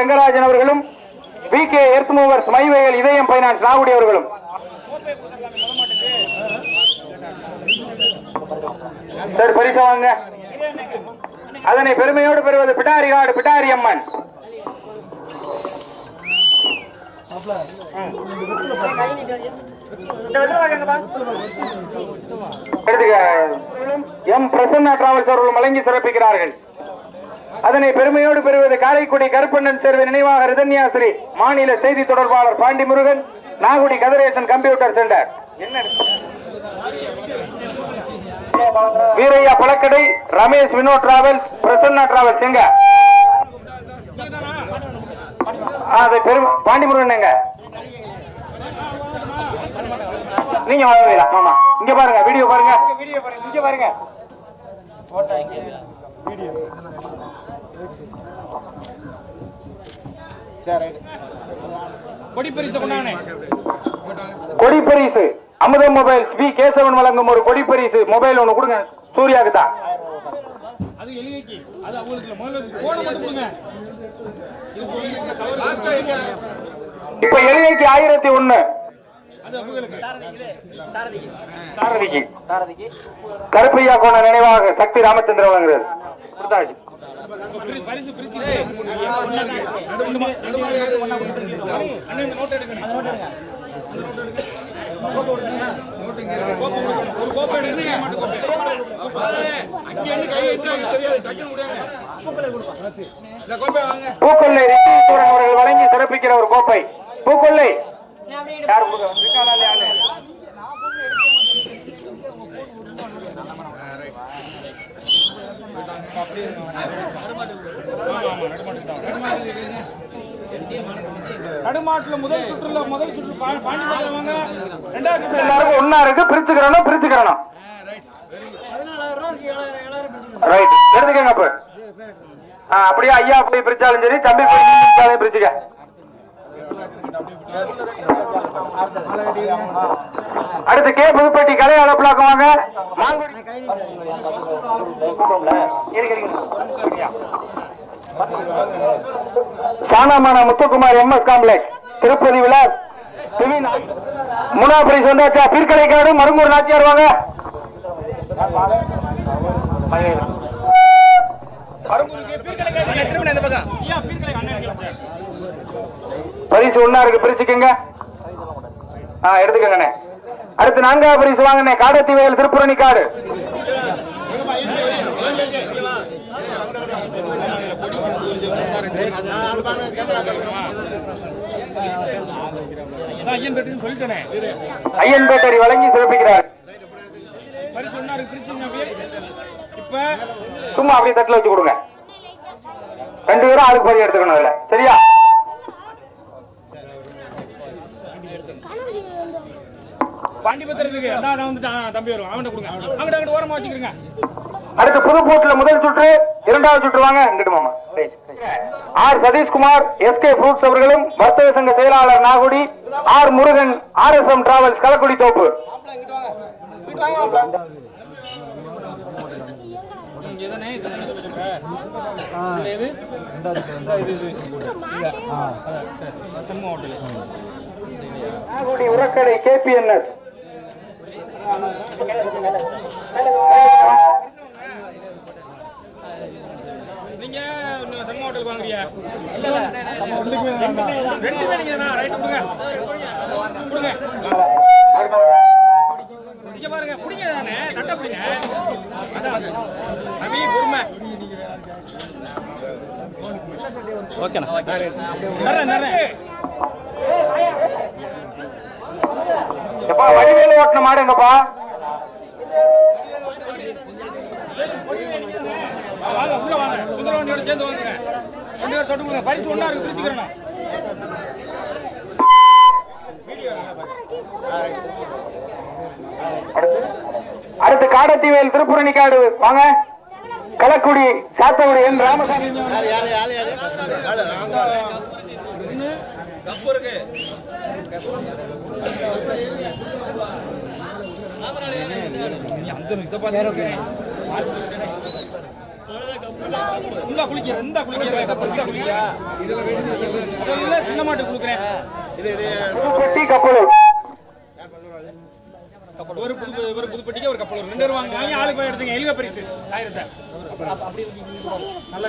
ரெங்கராஜன் அவர்களும் P K earth movers Maivel Idhayam finance Nagudi அவர்களும். Sir பரிசு வாங்க. அதனை பெருமையோடு பெறுவது பிடாரி காடு பிடாரி அம்மன். எம் பிரசன்னா டிராவல்ஸ் அவர்கள் வழங்கி சிறப்பிக்கிறார்கள். அதனை பெருமையோடு பெறுவது காரைக்குடி கருப்பண்ணன் சேர்வு நினைவாக ரிதன்யாசிரி மாநில செய்தி தொடர்பாளர் பாண்டி முருகன் நாகுடி கதிரேசன் கம்ப்யூட்டர் சென்டர் வீரையா பழக்கடை ரமேஷ் வினோத் டிராவல்ஸ் பிரசன்னா டிராவல்ஸ் எங்க? அது பெரும் பாண்டி முருகன் எங்க? நீங்க வாங்க ஆமா. இங்க பாருங்க வீடியோ பாருங்க. வீடியோ பாருங்க இங்க பாருங்க. கொடி பரிசு கொண்டானே கொடி பரிசு அமுத மொபைல்ஸ் பி கேசவன் வழங்கும் ஒரு கொடி பரிசு. மொபைல் ஒண்ணு கொடுங்க. சூர்யாவுக்கு தான் அது எளிமைக்கு அது அவங்களுக்கு. முதல்ல போன இப்ப எளிமைக்கு ஆயிரத்தி ஒண்ணு. அது அவங்களுக்கு. சாரதிக்கு. கருப்பையா கோண நினைவாக சக்தி ராமச்சந்திர வழங்குறது பரிசு பிரிச்சு எடுங்க. ஒரு கோப்பை எடுங்க. பூக்கொள்ளை அவர்கள் வழங்கி சிறப்பிக்கிற ஒரு கோப்பை பூக்கொள்ளை யார் கொடுக்க? நடுமாட்டுல முதல் சுற்றுல முதல் சுற்று ரெண்டாவது சுற்று ஒன்னா இருக்கு. ரைட் எடுத்துக்கங்க அப்ப. அப்படியே ஐயா அப்படி பிரிச்சாலும் சரி தம்பி பிரிச்சாலும் பிரிச்சுக்க. அடுத்து கே புதுப்பட்டி கலை அளப்பிலாக்க வாங்க. சானாமான Muthukumar M S complex. Tirupati விழா சிவின் முனாபுரி சொந்தாச்சா பீர்க்கலைக்காடு மருங்கூர் நாச்சியார் வாங்க. ஐயா பீர்க்கலை அண்ணன் இருக்கலாம் சார். பரிசு ஒன்னா இருக்கு. பிரிச்சுக்கங்க. எடுத்துக்கங்கண்ணே அடுத்து நான்காவது பரிசு வாங்கண்ணே. காடத்தி வயல் திருப்புரணி காடு. அதான் ஐயன் பேட்டரி வழங்கி சிறப்பிக்கிறார். சும்மா அப்படியே தட்டில் வச்சு கொடுங்க. ரெண்டு பேரும் ஆளுக்கு பதி எடுத்துக்கணும் அதுல. சரியா? பாண்டி பத்திரத்துக்கு. அதான் நான் வந்துட்டான் தம்பி வரும் அவன்கிட்ட கொடுங்க. அவங்ககிட்ட அங்கிட்ட ஓரமா வச்சுக்கிறீங்க அடுத்து புதுப்போட்டுல முதல் சுற்று இரண்டாவது சுற்று வாங்க. இங்கிட்டு மாமா. ஆர். சதீஷ்குமார் எஸ்கே ஃப்ரூட்ஸ் அவர்களும் வர்த்தக சங்க செயலாளர் Nagudi R. Murugan R. S. M. Travels Kalakudi தோப்பு. நாகுடி உரக்கடை கேபிஎன்எஸ் நீங்க செம்ம ஹோட்டலுக்கு வாங்குறியா? ரெண்டுமே நீங்க தானா? ரைட், கொடுங்க. கொடுங்க. இங்க பாருங்க, புடிங்க தானே, தட்டை புடிங்க. அபி, பொறுமை. நர்றேன், நர்றேன். எப்பா வடிவேலு ஓட்டின மாடுங்கப்பா வாங்க உள்ள வாங்க சுந்தரவண்டியோட சேர்ந்து வாங்குங்க ரெண்டு பேரும் தொட்டு கொடுங்க பரிசு ஒண்ணா இருக்கு பிரிச்சுக்கிறேன். அடுத்து காடத்தீவேல் திருப்புரணி காடு வாங்க களக்குடி சாத்தகுடி என் ராமசாமி அந்த இந்த குளிக்கிற இந்த குளிக்கிற. இந்த குளிக்கிற இதெல்லாம் சின்ன மாட்டு குடுக்குறேன் ஒரு புது ஒரு புதுப்பட்டிக்கு ஒரு கப்பல். ரெண்டு பேரும் வாங்க. வாங்கி ஆளுக்கு போய் எடுத்துங்க. பரிசு ஆயிரத்தை நல்லா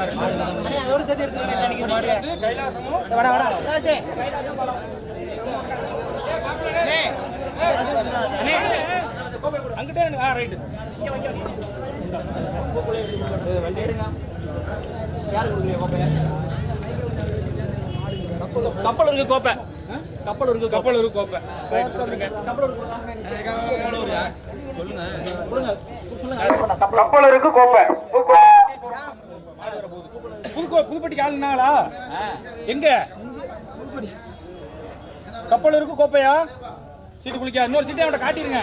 பாண்டி சேர்த்து ஊராட்சி சைடா திரும்பிக்கல கைலாசமும் அங்கிட்டே ஆ ரைட்டு கப்பல் இருக்கு கோப்பை. கப்பல் இருக்கு கப்பல் இருக்கு கோப்பை ரைட் கொடுத்துருங்க கோப்பை. புதுப்பட்டிக்கு ஆளுனாங்களா எங்க? கப்பல் இருக்கு கோப்பையா? சீட்டு குளிக்க இன்னொரு சீட்டை அவன்கிட்ட காட்டிடுங்க